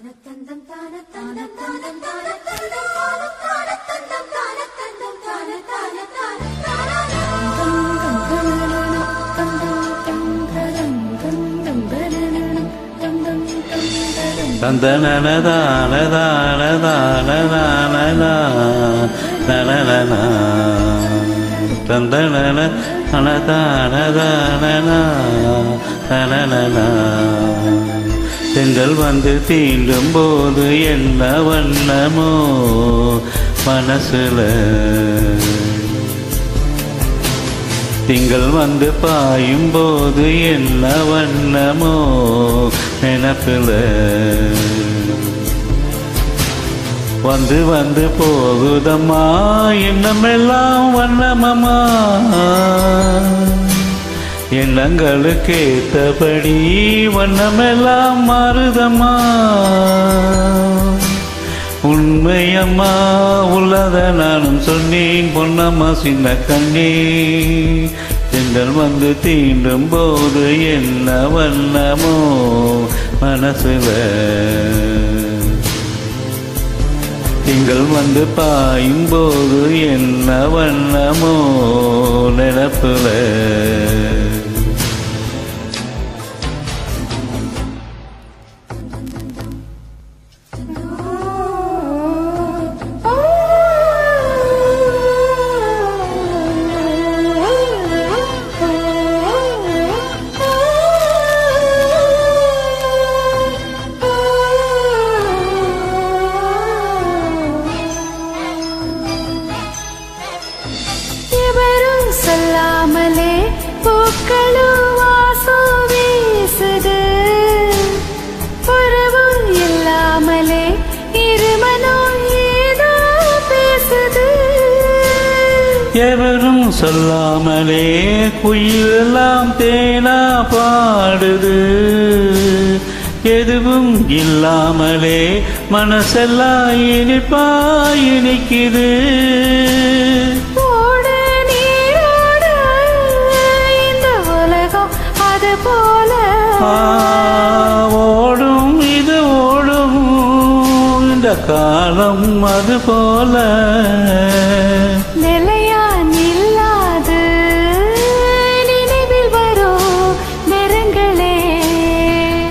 தந்தன தானத்தந்தம் தானம் செங்கல் வந்து தீண்டும் போது என்ன வண்ணமோ மனசுல. திங்கள் வந்து பாயும் போது என்ன வண்ணமோ நினப்புல. வந்து வந்து போகுதம்மா இன்னமெல்லாம் வண்ணமம்மா. எண்ணங்களுக்கு ஏத்தபடி வண்ணமெல்லாம் மாறுதம்மா. உண்மையம்மா உள்ளத நானும் சொன்னேன். பொன்னம்மா சின்ன கண்ணே செங்கல் வந்து தீண்டும் போது என்ன வண்ணமோ மனசுல. திங்கள் வந்து பாயும் போது என்ன வண்ணமோ நினப்புல. எவரும் சொல்லாமலே குயிலெல்லாம் தேனா பாடுது. எதுவும் இல்லாமலே மனசெல்லாம் இனிப்பா இனிக்குது. ஓடும் இது ஓடும். இந்த காலம் அது போல. நிலையா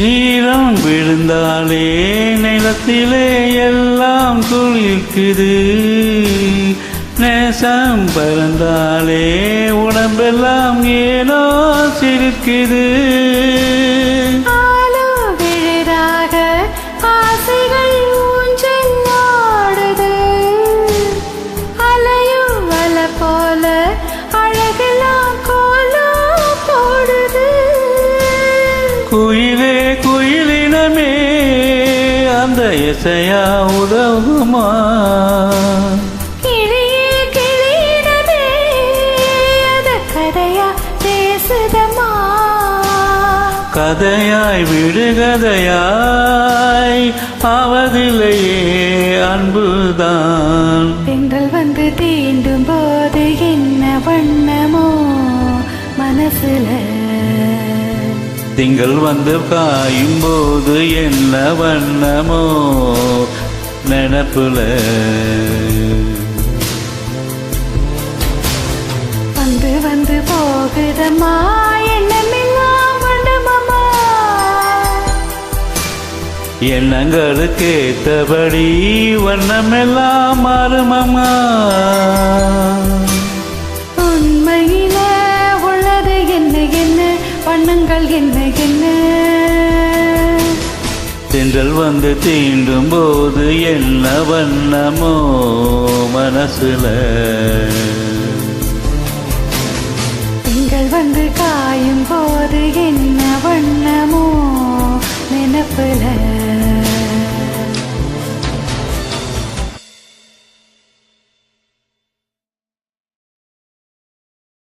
ஈரம் விழுந்தாலே நிலத்திலே எல்லாம் குளிக்குது நேசம் பறந்தாலே உடம்பெல்லாம் ஏனோ சிரிக்குது. இசையா உதவுமா? கதையாய் விடுகதையாய் ஆவதில்லையே அன்புதான். பெண்கள் வந்து தீண்டும் போது என்ன வண்ணமோ மனசுல திங்கள் வந்து காயும் போது என்ன வண்ணமோ நினப்புல. வந்து வந்து போகுதம்மா எண்ணங்களுக்கு ஏத்தபடி வண்ணமெல்லாம் மாறுமம்மா. பண்ணுங்கள் என்ன என்ன? தென்றல் வந்து தீண்டும் போது என்ன வண்ணமோ மனசுல? திங்கள் வந்து காயும் போது என்ன வண்ணமோ